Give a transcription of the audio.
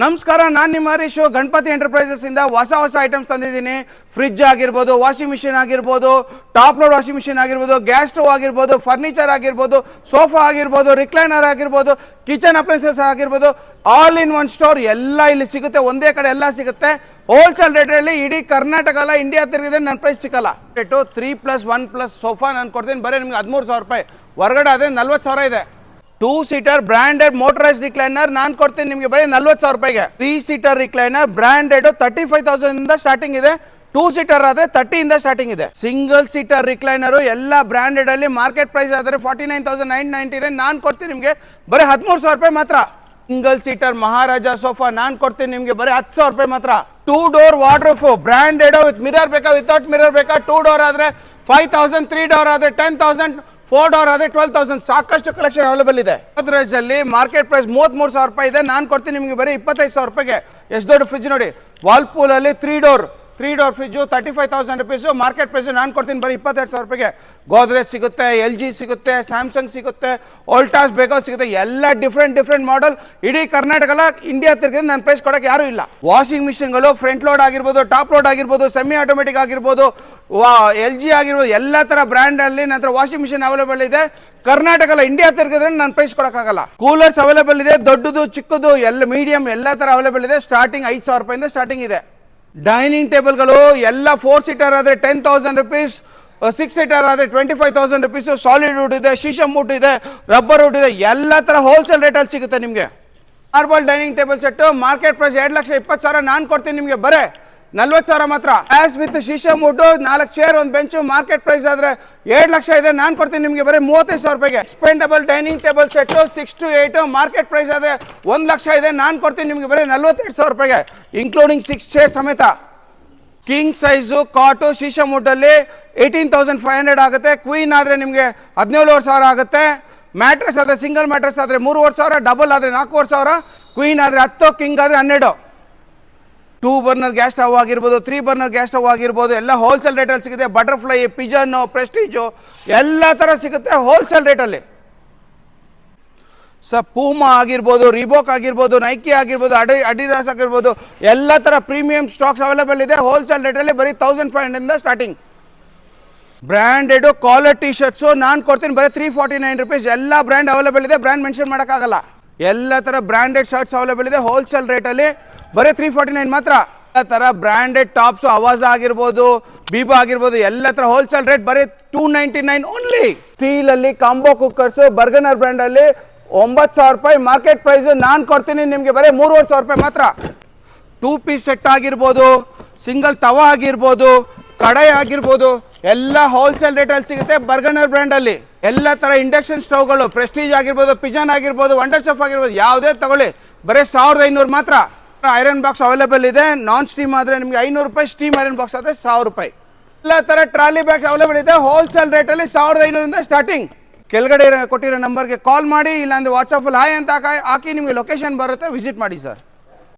ನಮಸ್ಕಾರ, ನಾನು ನಿಮ್ಮ ಹರೀಶು ಗಣಪತಿ ಎಂಟರ್ಪ್ರೈಸಸ್ ಇಂದ ಹೊಸ ಹೊಸ ಐಟಮ್ಸ್ ತಂದಿದ್ದೀನಿ. ಫ್ರಿಜ್ ಆಗಿರ್ಬೋದು ವಾಷಿಂಗ್ ಮಿಷಿನ್ ಆಗಿರ್ಬೋದು ಟಾಪ್ ಲೋಡ್ ವಾಷಿಂಗ್ ಮಿಷಿನ್ ಆಗಿರ್ಬೋದು ಗ್ಯಾಸ್ ಸ್ಟವ್ ಆಗಿರ್ಬೋದು ಫರ್ನಿಚರ್ ಆಗಿರ್ಬೋದು ಸೋಫಾ ಆಗಿರ್ಬೋದು ರಿಕ್ಲೈನರ್ ಆಗಿರ್ಬೋದು ಕಿಚನ್ ಅಪ್ಲೈನ್ಸಸ್ ಆಗಿರ್ಬೋದು ಆಲ್ ಇನ್ ಒನ್ ಸ್ಟೋರ್ ಎಲ್ಲ ಇಲ್ಲಿ ಸಿಗುತ್ತೆ, ಒಂದೇ ಕಡೆ ಎಲ್ಲ ಸಿಗುತ್ತೆ. ಹೋಲ್ಸೇಲ್ ರೇಟಲ್ಲಿ ಇಡೀ ಕರ್ನಾಟಕ ಅಲ್ಲ ಇಂಡಿಯಾ ತಿರುಗಿದ್ರೆ ನನ್ನ ಪ್ರೈಸ್ ಸಿಕ್ಕಲ್ಲ. Rate three plus one plus sofa ನಾನು ಕೊಡ್ತೀನಿ, ಬರೀ ನಿಮ್ಗೆ ಹದಿಮೂರು ಸಾವಿರ ರೂಪಾಯಿ. ಹೊರಗಡೆ ಅದೇ ನಲ್ವತ್ತು ಸಾವಿರ ಇದೆ. Two seater branded motorise recliner ನಾನು ಕೊಡ್ತೀನಿ ನಿಮಗೆ ಬರೀ ನಲ್ವತ್ತು ಸಾವಿರ ರೂಪಾಯಿಗೆ. Three seater recliner branded thirty five thousand ಇಂದ ಸ್ಟಾರ್ಟಿಂಗ್ ಇದೆ. ಟೂ ಸೀಟರ್ ಆದ್ರೆ ತರ್ಟಿ ಇಂದ ಸ್ಟಾರ್ಟಿಂಗ್ ಇದೆ. ಸಿಂಗಲ್ ಸೀಟರ್ ರಿಕ್ಲೈನರು ಎಲ್ಲ ಬ್ರಾಂಡೆಡ್ ಅಲ್ಲಿ ಮಾರ್ಕೆಟ್ ಪ್ರೈಸ್ ಆದರೆ forty nine thousand nine ninety nine ನಾನು ಕೊಡ್ತೀನಿ ನಿಮಗೆ ಬರೀ ಹದಿಮೂರು ಸಾವಿರ ರೂಪಾಯಿ ಮಾತ್ರ. ಸಿಂಗಲ್ ಸೀಟರ್ ಮಹಾರಾಜ ಸೋಫಾ ನಾನು ಕೊಡ್ತೀನಿ ನಿಮಗೆ ಬರೀ ಹತ್ತು ಸಾವಿರ ರೂಪಾಯಿ ಮಾತ್ರ. Two door wardrobe branded with mirror ಬೇಕಾ ವಿತೌಟ್ ಮಿರರ್ ಬೇಕಾ? ಟೂ ಡೋರ್ ಆದ್ರೆ ಫೈವ್ ತೌಸಂಡ್ ತ್ರೀ ಡೋರ್ ಆದ್ರೆ ಟೆನ್ ತೌಸಂಡ್ ಫೋರ್ ಡೋರ್ ಆದ್ರೆ ಟ್ವೆಲ್ ತೌಸಂಡ್ ಸಾಕಷ್ಟು ಕಲೆಕ್ಷನ್ ಅವೈಲೇಬಲ್ ಇದೆ. ಅಲ್ಲಿ ಮಾರ್ಕೆಟ್ ಪ್ರೈಸ್ ಮೂವತ್ಮೂರು ಸಾವಿರ ರೂಪಾಯಿ ಇದೆ. ನಾನು ಕೊಡ್ತೀನಿ ನಿಮಗೆ ಬರೀ ಇಪ್ಪತ್ತೈದು ಸಾವಿರ ರೂಪಾಯಿಗೆ. ಎಷ್ಟು ದೊಡ್ಡ ಫ್ರಿಜ್ ನೋಡಿ. ವಾಲ್ಪೂಲಲ್ಲಿ three door three door fridge thirty five thousand rupees market price ನಾನು ಕೊಡ್ತೀನಿ, ಬರೀ ಇಪ್ಪತ್ತೆರಡು ಸಾವಿರ ರೂಪಾಯಿಗೆ. ಗೋದ್ರೇಜ್ ಸಿಗುತ್ತೆ ಎಲ್ ಜಿ ಸಿಗುತ್ತೆ ಸ್ಯಾಮ್ಸಂಗ್ ಸಿಗುತ್ತೆ ಓಲ್ಟಾಸ್ ಬೇಕೋ ಸಿಗುತ್ತೆ, ಎಲ್ಲ ಡಿಫ್ರೆಂಟ್ ಡಿಫ್ರೆಂಟ್ ಮಾಡೆಲ್ ಇಡೀ ಕರ್ನಾಟಕ ಇಂಡಿಯಾ ತಿರುಗಿದ್ರೆ ನಾನು ಪ್ರೈಸ್ ಕೊಡೋಕ್ಕೆ ಯಾರೂ ಇಲ್ಲ. ವಾಷಿಂಗ್ ಮಿಷಿನ್ಗಳು ಫ್ರಂಟ್ ಲೋಡ್ ಆಗಿರ್ಬೋದು ಟಾಪ್ ಲೋಡ್ ಆಗಿರ್ಬೋದು ಸೆಮಿ ಆಟೋಮೆಟಿಕ್ ಆಗಿರ್ಬೋದು ಎಲ್ ಜಿ ಆಗಿರ್ಬೋದು, ಎಲ್ಲ ಥರ ಬ್ರ್ಯಾಂಡಲ್ಲಿ ನನ್ನ ಹತ್ರ ವಾಷಿಂಗ್ ಮಿಷಿನ್ ಅವೈಲೇಬಲ್ ಇದೆ. ಕರ್ನಾಟಕ ಅಲ್ಲ ಇಂಡಿಯಾ ತಿರ್ಗಿದ್ರೆ ನಾನು ಪ್ರೈಸ್ ಕೊಡೋಕ್ಕಾಗಲ್ಲ ಕೂಲರ್ಸ್ ಅವೈಲೇಬಲ್ ಇದೆ, ದೊಡ್ಡದು, ಚಿಕ್ಕದು, ಎಲ್ಲ ಮೀಡಿಯಂ ಎಲ್ಲ ಥರ ಅವೈಲೇಬಲ್ ಇದೆ. ಸ್ಟಾರ್ಟಿಂಗ್ ಐದು ಸಾವಿರ ರೂಪಾಯಿಂದ ಸ್ಟಾರ್ಟಿಂಗ್ ಇದೆ. ಡೈನಿಂಗ್ ಟೇಬಲ್ಗಳು ಎಲ್ಲ ಫೋರ್ ಸೀಟರ್ ಆದರೆ ten thousand rupees six seater ಆದರೆ twenty five thousand rupees solid wood ಇದೆ ಶೀಶಮ್ ವುಡ್ ಇದೆ ರಬ್ಬರ್ ವುಡ್ ಇದೆ, ಎಲ್ಲ ಥರ ಹೋಲ್ಸೇಲ್ ರೇಟಲ್ಲಿ ಸಿಗುತ್ತೆ ನಿಮಗೆ. Marble dining table set market price ಎರಡು ಲಕ್ಷ ಇಪ್ಪತ್ತು ಸಾವಿರ ನಾನು ಕೊಡ್ತೀನಿ ನಿಮಗೆ, ಬರೇ. ನಲ್ವತ್ತು ಸಾವಿರ ಮಾತ್ರ. ಆಸ್ ವಿತ್ ಶೀಶಮ್ ಮುಟ್ಟು ನಾಲ್ಕು ಚೇರ್ ಒಂದು ಬೆಂಚು ಮಾರ್ಕೆಟ್ ಪ್ರೈಸ್ ಆದರೆ ಎರಡು ಲಕ್ಷ ಇದೆ. ನಾನು ಕೊಡ್ತೀನಿ ನಿಮಗೆ ಬರೀ ಮೂವತ್ತೈದು ಸಾವಿರ ರೂಪಾಯಿಗೆ. Expandable dining table set six to eight market price ಆದರೆ ಒಂದು ಲಕ್ಷ ಇದೆ. ನಾನು ಕೊಡ್ತೀನಿ ನಿಮಗೆ ಬರೀ ನಲ್ವತ್ತೆರಡು ಸಾವಿರ ರೂಪಾಯಿಗೆ. ಇನ್ಕ್ಲೂಡಿಂಗ್ ಸಿಕ್ಸ್ ಚೇರ್ ಸಮೇತ. ಕಿಂಗ್ ಸೈಜು ಕಾಟು ಶೀಶಮ್ ಮುಟ್ಟಲ್ಲಿ ಏಯ್ಟೀನ್ ತೌಸಂಡ್ ಫೈವ್ ಹಂಡ್ರೆಡ್ ಆಗುತ್ತೆ. ಕ್ವೀನ್ ಆದರೆ ನಿಮಗೆ ಹದಿನೇಳುವರೆ ಸಾವಿರ ಆಗುತ್ತೆ. ಮ್ಯಾಟ್ರೆಸ್ ಆದರೆ ಸಿಂಗಲ್ ಮ್ಯಾಟ್ರೆಸ್ ಆದರೆ ಮೂರುವರೆ ಸಾವಿರ ಡಬಲ್ ಆದರೆ ನಾಲ್ಕೂವರೆ ಸಾವಿರ. ಕ್ವೀನ್ ಆದರೆ ಹತ್ತು ಕಿಂಗ್ ಆದರೆ ಹನ್ನೆರಡು. ಟೂ ಬರ್ನರ್ ಗ್ಯಾಸ್ ಸ್ಟವ್ ಆಗಿರ್ಬೋದು, ತ್ರೀ ಬರ್ನರ್ ಗ್ಯಾಸ್ ಸ್ಟವ್ ಆಗಿರ್ಬೋದು, ಎಲ್ಲ ಹೋಲ್ಸೇಲ್ ರೇಟಲ್ಲಿ ಸಿಗುತ್ತೆ. ಬಟರ್ಫ್ಲೈ ಪಿಜನ್ನು ಪ್ರೆಸ್ಟೀಜು ಎಲ್ಲ ಥರ ಸಿಗುತ್ತೆ ಹೋಲ್ಸೇಲ್ ರೇಟಲ್ಲಿ ಸ ಪೂಮಾ ಆಗಿರ್ಬೋದು ರಿಬೋಕ್ ಆಗಿರ್ಬೋದು ನೈಕಿ ಆಗಿರ್ಬೋದು ಅಡಿ ಅಡಿದಾಸ್ ಆಗಿರ್ಬೋದು, ಎಲ್ಲ ಥರ ಪ್ರೀಮಿಯಂ ಸ್ಟಾಕ್ಸ್ ಅವೈಲೇಬಲ್ ಇದೆ. ಹೋಲ್ಸೇಲ್ ರೇಟಲ್ಲಿ ಬರೀ thousand five ಹಂಡ್ರೆಡಿಂದ starting branded collar T shirts ನಾನು ಕೊಡ್ತೀನಿ, ಬರೀ ತ್ರೀ ಫಾರ್ಟಿ ನೈನ್ ರುಪೀಸ್ ಎಲ್ಲ ಬ್ರ್ಯಾಂಡ್ ಅವೈಲೇಬಲ್ ಇದೆ ಬ್ರ್ಯಾಂಡ್ ಮೆನ್ಷನ್ ಮಾಡೋಕ್ಕಾಗಲ್ಲ. ಎಲ್ಲ ಥರ ಬ್ರ್ಯಾಂಡೆಡ್ ಶರ್ಟ್ಸ್ ಅವೈಲೇಬಲ್ ಇದೆ ಹೋಲ್ಸೇಲ್ ರೇಟಲ್ಲಿ ಬರೀ ತ್ರೀ ಫಾರ್ಟಿ ನೈನ್ ಮಾತ್ರ. ಎಲ್ಲ ಥರ ಬ್ರ್ಯಾಂಡೆಡ್ ಟಾಪ್ಸು ಅವಾಜ್ ಆಗಿರ್ಬೋದು ಬೀಬಾ ಆಗಿರ್ಬೋದು, ಎಲ್ಲ ಥರ ಹೋಲ್ಸೇಲ್ ರೇಟ್ ಬರೀ ಟೂ ನೈಂಟಿ ನೈನ್ ಓನ್ಲಿ ಸ್ಟೀಲಲ್ಲಿ ಕಾಂಬೋ ಕುಕ್ಕರ್ಸು ಬರ್ಗನರ್ ಬ್ರ್ಯಾಂಡಲ್ಲಿ ಒಂಬತ್ತು ಸಾವಿರ ರೂಪಾಯಿ ಮಾರ್ಕೆಟ್ ಪ್ರೈಸ್ ನಾನು ಕೊಡ್ತೀನಿ ನಿಮಗೆ ಬರೀ ಮೂರುವರೆ ಸಾವಿರ ರೂಪಾಯಿ ಮಾತ್ರ. ಟೂ ಪೀಸ್ ಸೆಟ್ ಆಗಿರ್ಬೋದು ಸಿಂಗಲ್ ತವ ಆಗಿರ್ಬೋದು, ಕಡಾಯಿ ಆಗಿರ್ಬೋದು, ಎಲ್ಲ ಹೋಲ್ಸೇಲ್ ರೇಟಲ್ಲಿ ಸಿಗುತ್ತೆ ಬರ್ಗನರ್ ಬ್ರ್ಯಾಂಡಲ್ಲಿ ಎಲ್ಲ ಥರ ಇಂಡಕ್ಷನ್ ಸ್ಟವ್ಗಳು ಪ್ರೆಸ್ಟೀಜ್ ಆಗಿರ್ಬೋದು ಪಿಜನ್ ಆಗಿರ್ಬೋದು ವಂಡರ್ ಶೆಫ್ ಆಗಿರ್ಬೋದು, ಯಾವುದೇ ತಗೊಳ್ಳಿ, ಬರೀ ಸಾವಿರದ ಐನೂರು ಮಾತ್ರ. ಐರನ್ ಬಾಕ್ಸ್ ಅವೈಲೇಬಲ್ ಇದೆ. ನಾನ್ ಸ್ಟೀಮ್ ಆದರೆ ನಿಮಗೆ ಐನೂರು ರೂಪಾಯಿ ಸ್ಟೀಮ್ ಐರನ್ ಬಾಕ್ಸ್ ಆದರೆ ಸಾವಿರ ರೂಪಾಯಿ. ಎಲ್ಲ ಥರ ಟ್ರಾಲಿ ಬ್ಯಾಗ್ ಅವೈಲೇಬಲ್ ಇದೆ. ಹೋಲ್ಸೇಲ್ ರೇಟಲ್ಲಿ ಸಾವಿರದ ಐನೂರಿಂದ ಸ್ಟಾರ್ಟಿಂಗ್ ಕೆಳಗಡೆ ಕೊಟ್ಟಿರೋ ನಂಬರ್ಗೆ ಕಾಲ್ ಮಾಡಿ, ಇಲ್ಲಾಂದ್ರೆ ವಾಟ್ಸಪ್ಪಲ್ಲಿ ಹಾಯ್ ಅಂತ ಹಾಕಿ ನಿಮಗೆ ಲೊಕೇಶನ್ ಬರುತ್ತೆ. ವಿಸಿಟ್ ಮಾಡಿ ಸರ್